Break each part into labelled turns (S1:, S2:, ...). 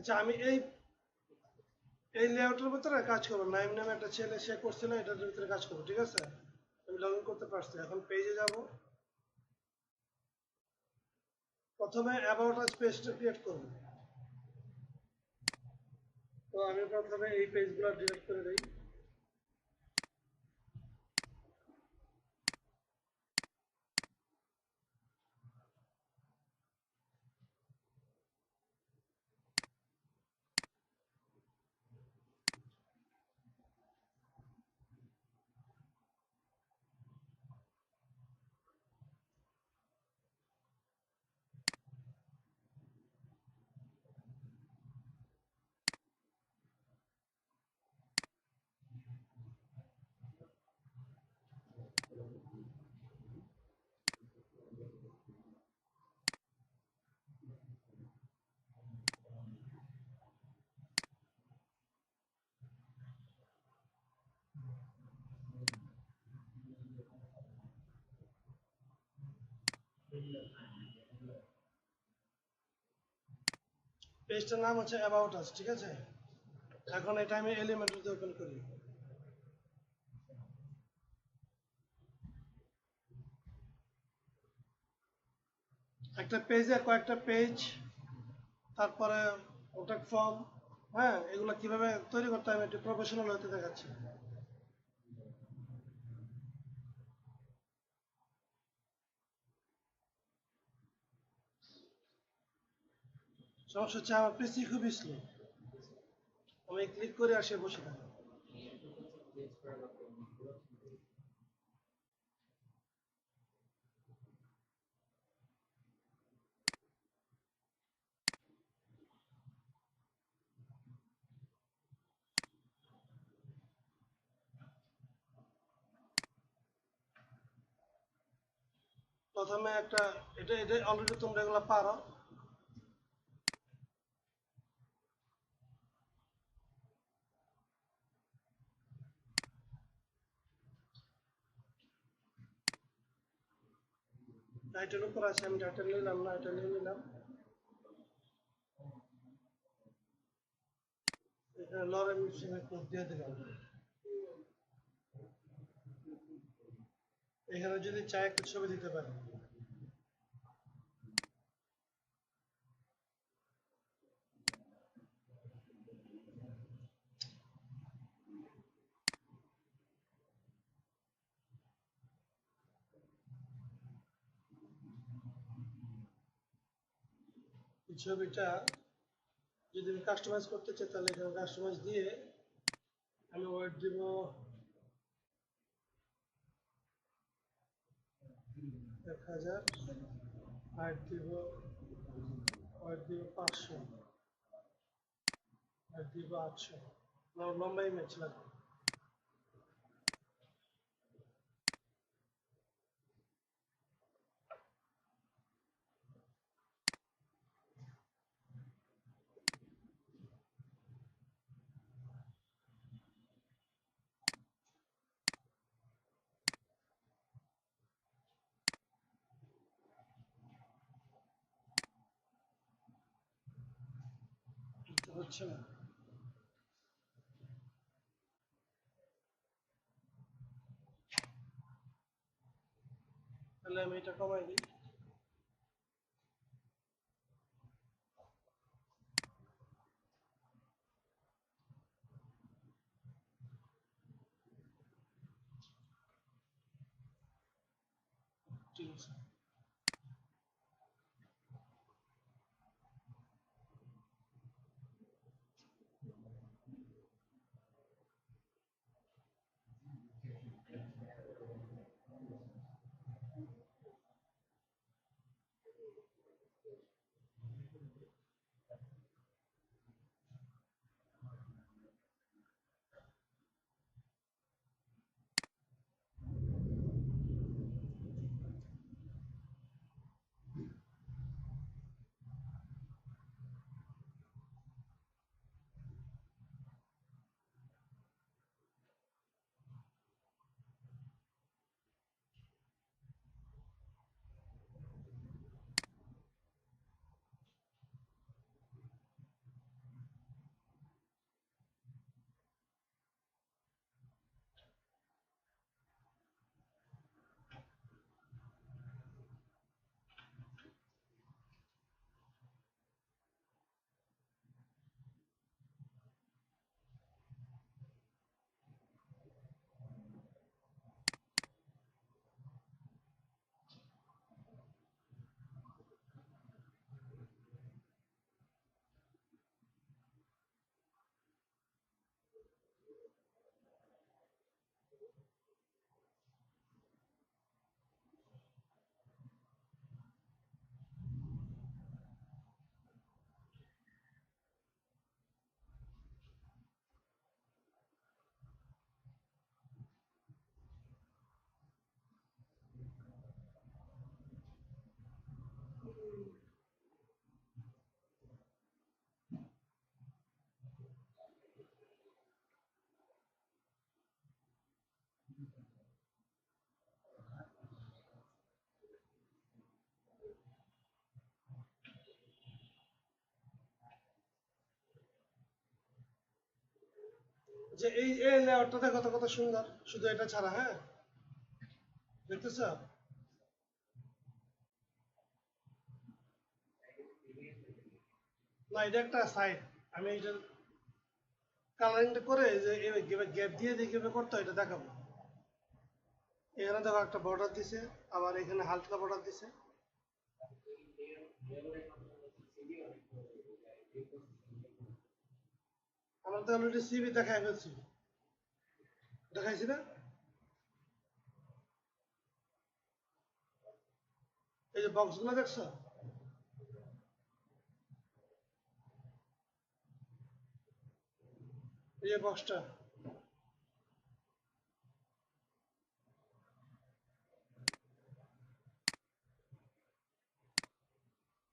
S1: আচ্ছা আমি এই এই লেআউটের ভিতরে কাজ করব নাইম নামে একটা ছেলে, সে করছিল এটার ভিতরে কাজ করব, ঠিক আছে? আমি লগ করতে পারছি। এখন পেজে যাব। প্রথমে অ্যাবাউট আস পেজটা ক্রিয়েট করব। তো আমি প্রথমে এই পেজগুলো ডিলিট করে দিই। পেজটার নাম হচ্ছে অ্যাবাউট আস ঠিক আছে? এখন এটা আমি এলিমেন্টরিতে ওপেন করি। একটা পেজে কয়েকটা পেজ তারপরে ওটা ফর্ম হ্যাঁ এগুলো কীভাবে তৈরি করতে হবে একটু প্রফেশনাল হতে দেখাচ্ছি। সমস্যা হচ্ছে আমার পিসি খুবই স্লো আমি ক্লিক করে আসে বসে থাকি। প্রথমে একটা, এটা এটা অলরেডি তোমরা এগুলো পারো। টাইটেল উপর আছে, আমি টাইটেল নিলাম না এটা নিয়ে নিলাম এখানে লরেন দিলাম। এখানে যদি চায় একটা ছবি দিতে পারি ছবিটা যদি আমি কাস্টমাইজ করতে চাই, তাহলে এখানে কাস্টমাইজ দিয়ে আমি ওয়েট দিব এক হাজার হাইট দিব ওয়েট দিব পাঁচশো, আর দিব আটশো। লম্বা ইমেজ লাগবে তো হচ্ছে না। তাহলে আমি এটা কমাই দিই। যে এই লেআউটটা দেখো কত সুন্দর। শুধু এটা ছাড়া হ্যাঁ? দেখতেছ? না, এটা একটা সাইড আমি এটা কালারিংটা করে যে গ্যাপ দিয়ে দিয়ে কীভাবে করতে এটা দেখাবো। এখানে দেখো একটা বর্ডার দিছে, আবার এখানে হালকা বর্ডার দিছে। আমরা তো অলরেডি সিবি দেখাই ফেলছি। দেখাইছি না? এই যে বক্সগুলো দেখছ? এই যে বক্সটা।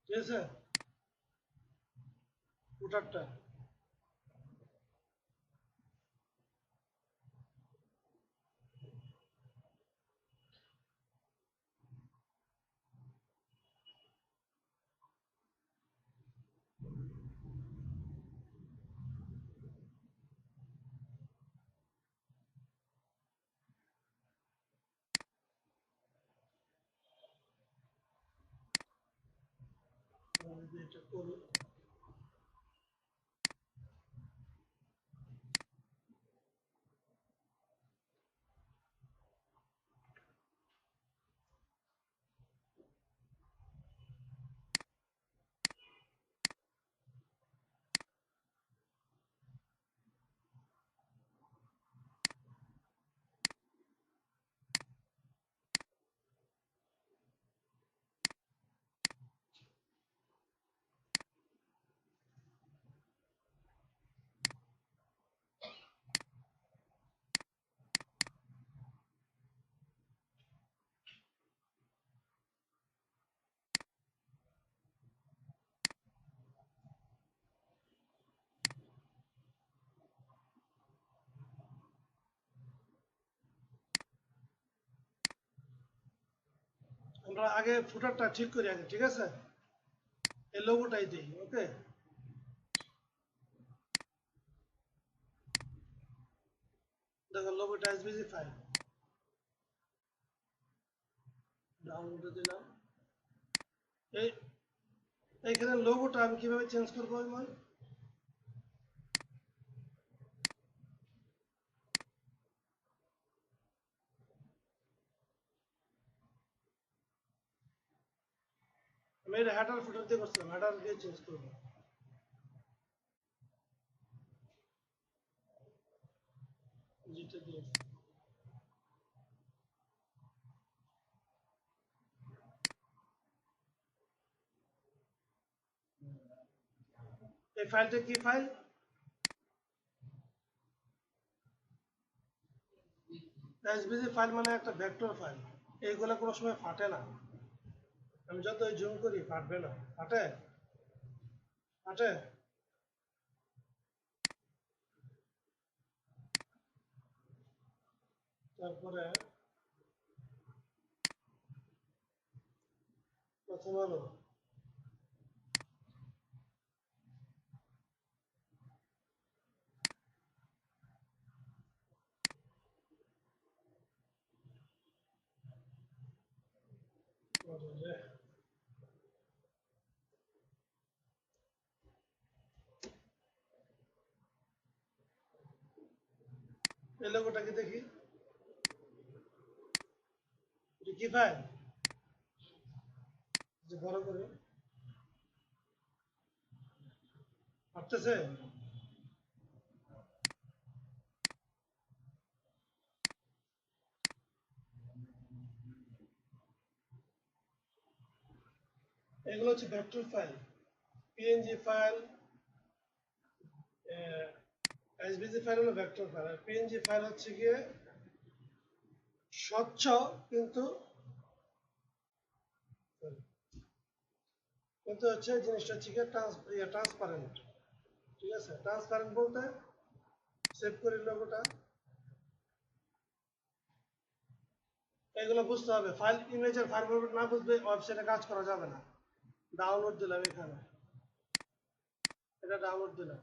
S1: ঠিক আছে? ওটারটা। আমি আমরা আগে ফুটারটা ঠিক করি আগে, ঠিক আছে? এই লোগোটাই দিই ওকে দেখো লোগোটা এসবিজি ফাইল ডাউনলোডে দিলাম। এই, এইখানে লোগোটা আমি কীভাবে চেঞ্জ করব ইমান আমি এটা হ্যাডার ফুটার দিয়ে করছিলাম হ্যাডার দিয়ে চেঞ্জ করব। এই ফাইলটা কি ফাইল এসবিজি ফাইল মানে একটা ভেক্টর ফাইল এইগুলো কোনো সময় ফাটে না। আমি যতই জুম করি ফাটবে না। ফাটে? ফাটে? তারপরে প্রথম আলো। ওরে, এই দেখি। কি ফাইল বড় করে। পারতেছে এগুলো হচ্ছে ভেক্টর ফাইল পিএনজি ফাইল হলো আর হচ্ছে গিয়ে স্বচ্ছ কিন্তু কিন্তু হচ্ছে জিনিসটা হচ্ছে কি ট্রান্সপারেন্ট ঠিক আছে? ট্রান্সপারেন্ট বলতে সেভ করি এগুলো বুঝতে হবে। ফাইল ইমেজের ফাইল ফরম্যাট না বুঝলে ওয়েবসাইটে কাজ করা যাবে না। ডাউনলোড দিলাম এখানে। এটা ডাউনলোড দিলাম।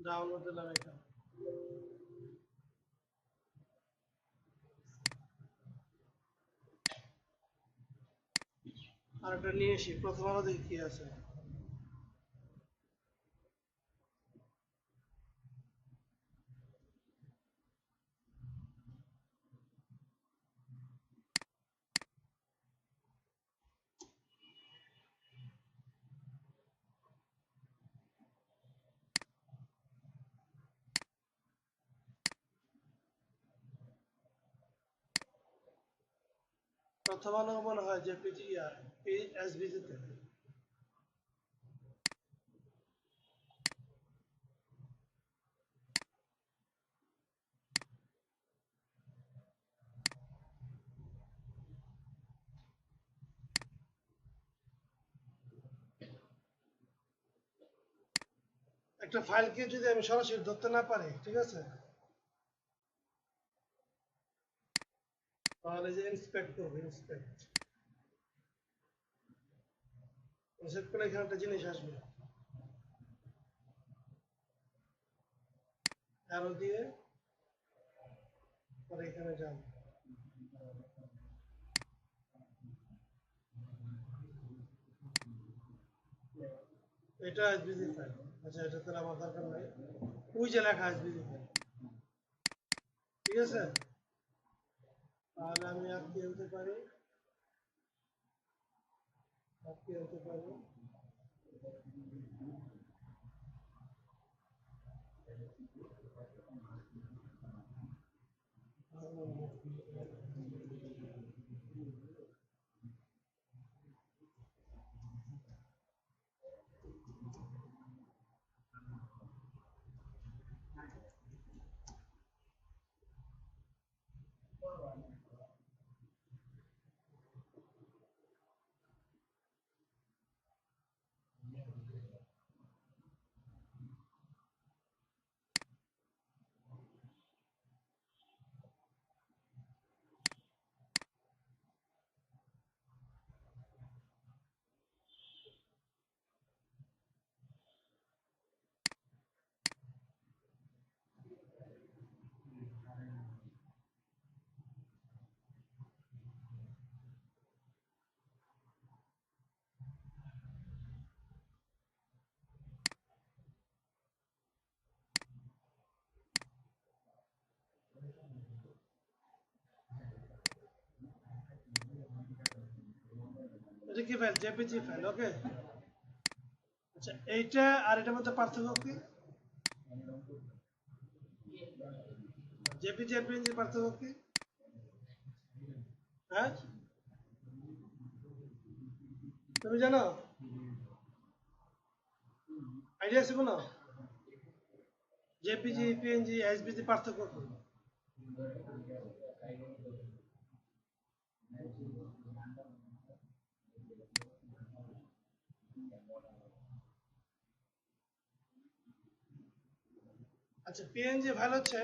S1: ডাউনলোড দিলাম এখানে আর একটা নিয়ে আসি প্রথম আলো দেখি কি আছে। আলো মনে হয় যে পিজি এসবিজিতে একটা ফাইলকে যদি আমি সরাসরি ধরতে না পারি, ঠিক আছে? তাহলে যে ইন্সপেক্ট করব ইন্সপেক্ট ইন্সপেক্ট করলে এখানে একটা জিনিস আসবে? অ্যারো দিয়ে পরে এখানে যান। এটা এসবিজি ফাইল আচ্ছা এটা তাহলে আমার দরকার নাই। ওই যে লেখা এসবিজি ফাইল ঠিক আছে? তাহলে আমি আজকে আনতে পারি? আজকে আনতে পারি? ফাইল জেপিজি ফাইল ওকে আচ্ছা এইটা আর এটার মধ্যে পার্থক্য কি? জেপিজি আর পিএনজি পার্থক্য কি? হ্যাঁ? তুমি জানো? আইডিয়া আছে কোনো? জেপিজি পিএনজি এসবিজি পার্থক্য কি? আচ্ছা পিএনজি ফাইল হচ্ছে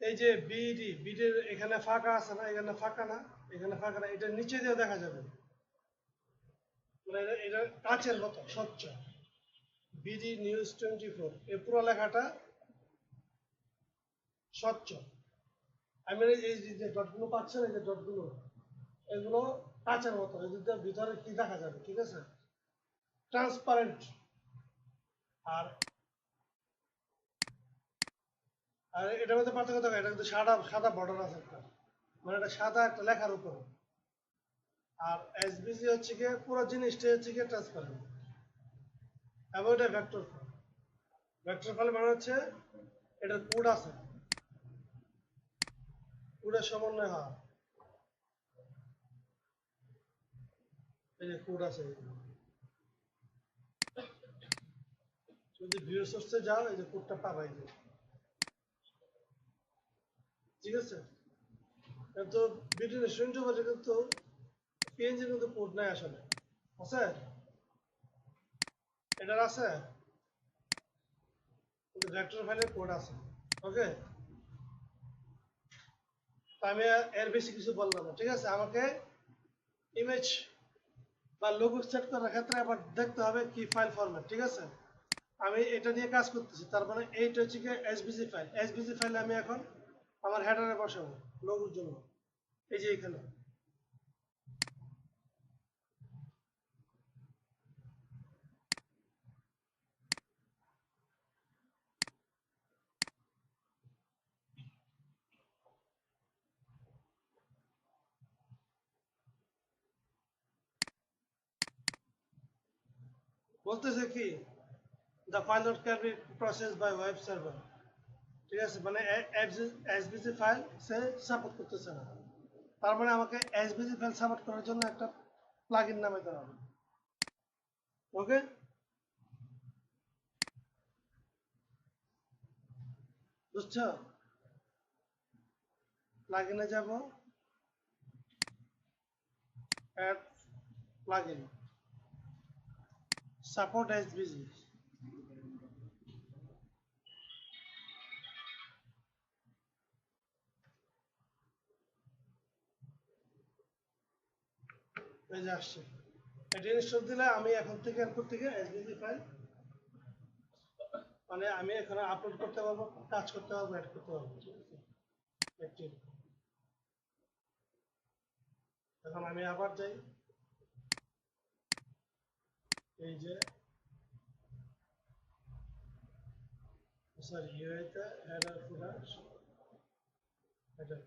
S1: এই যে বিডি বিডির এখানে ফাঁকা আছে না, এখানে ফাঁকা না, এখানে ফাঁকা না, এটা নিচে দিয়ে দেখা যাবে। মানে এটা- কাচের মতো, স্বচ্ছ। বিডি নিউজ টোয়েন্টি ফোর এই পুরো লেখাটা স্বচ্ছ। আমি এই যে- ডটগুলো পাচ্ছেন, এই যে ডটগুলো এগুলো কাচের মতো ভিতরে কি দেখা যাবে, ঠিক আছে? ট্রান্সপারেন্ট আর আর এটার মধ্যে পার্থক্য দেখো, এটা কিন্তু সাদা সাদা বর্ডার আছে একটা। মানে এটা সাদা একটা লেখার উপরে। আর এসবিসি হচ্ছে গিয়ে পুরো জিনিসটা হচ্ছে গিয়ে ট্রান্সপারেন্ট এবং এটা ভেক্টর ফাইল ভেক্টর ফাইল মানে হচ্ছে এটার কোড আছে। কোডের সমন্বয় হয়। এই যে কোড আছে যদি ভিউ সোর্সে যাও এই যে কোডটা পাবাই যে। ঠিক আছে? কিন্তু বিডির রেস্টুরেন্ট বলে কিন্তু পিএনজির কিন্তু পোর্ট নাই আসলে। আছে? এটার আছে? ভেক্টর ফাইলের পোর্ট আছে। ওকে আমি এর বেশি কিছু বললাম না, ঠিক আছে? আমাকে ইমেজ বা লোগো সেট করার ক্ষেত্রে আবার দেখতে হবে কি ফাইল ফরম্যাট ঠিক আছে? আমি এটা নিয়ে কাজ করতেছি। তার মানে এইটা হচ্ছে এসবিসি ফাইল এসবিসি ফাইলে আমি এখন আমার হেডারে বসাবো লোগোর জন্য। এই যে এখানে। বলতেছে কি the file can be process by web server ঠিক আছে মানে এসবিসি ফাইল সে সাপোর্ট করতেছে না। তার মানে আমাকে এসবিসি ফাইল সাপোর্ট করার জন্য একটা নামে দেওয়া হবে। ওকে বুঝছ? প্লাগইনে যাব। Add plugin support SBC. যে আসছে। এটা ইনস্টল দিলে আমি এখন থেকে এরপর থেকে এসবিসি ফাইল মানে আমি এখানে আপলোড করতে পারব, কাজ করতে পারব অ্যাড করতে পারব। ঠিক আছে এখন আমি আবার যাই। এই যে sorry ইউআইতে header footer header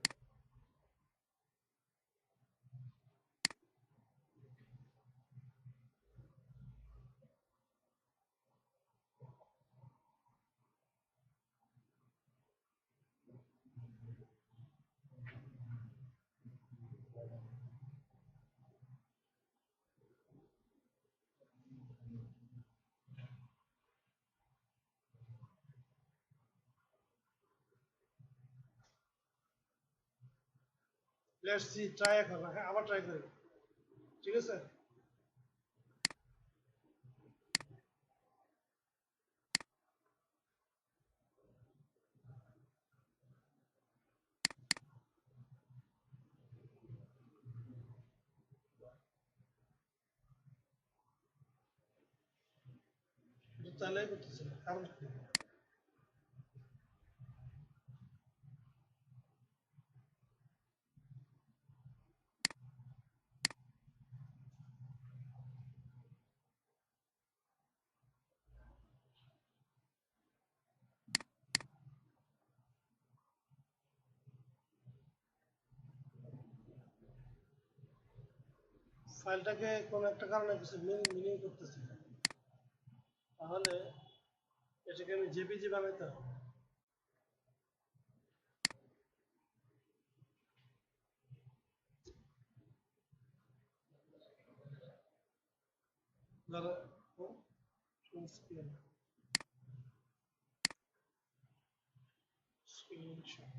S1: let's see try এখন হ্যাঁ আবার ট্রাই করি ঠিক আছে? তাহলে করতেছে। কারণ ফাইলটাকে কোন একটা কারণে কিছু মিনিং করতেছি। তাহলে এটাকে আমি জেপিজি বানাইতে হবে। ধরো স্ক্রিনশট